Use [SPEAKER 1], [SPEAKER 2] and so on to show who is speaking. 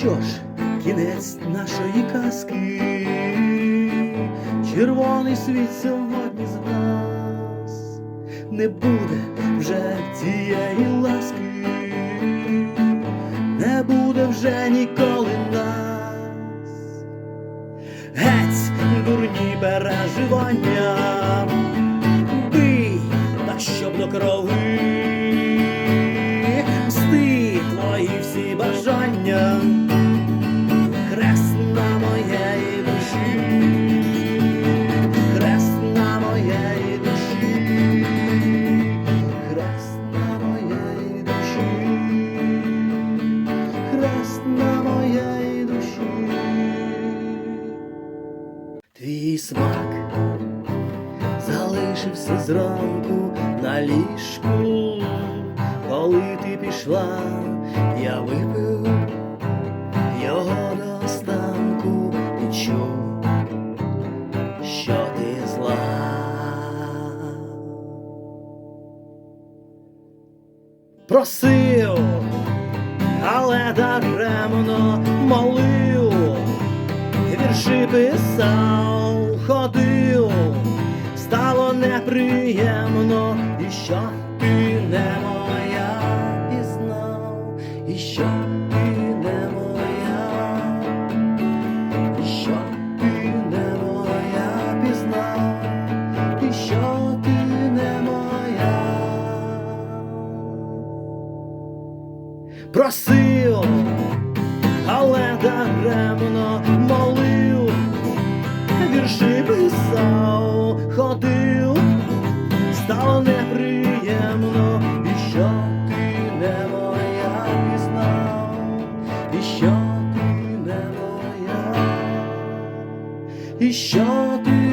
[SPEAKER 1] що ж, кінець нашої казки, червоний світ сьогодні з нас, не буде вже цієї ласки, не буде вже ніколи нас. Геть, дурні переживання, бий, та щоб до крови, смак. Залишився зранку на ліжку, коли ти пішла, я випив його до останку і чув, що ти зла. Просив, але даремно молив. Вірші писав, ходив, стало неприємно, і що? Ти не моя пізнав, і що? Ти не моя, і що? Ти не моя пізнав, і що? Ти не моя. Просив але даремно молив, неприємно, і що ти не моя пізнав, і що ти не моя, і що ти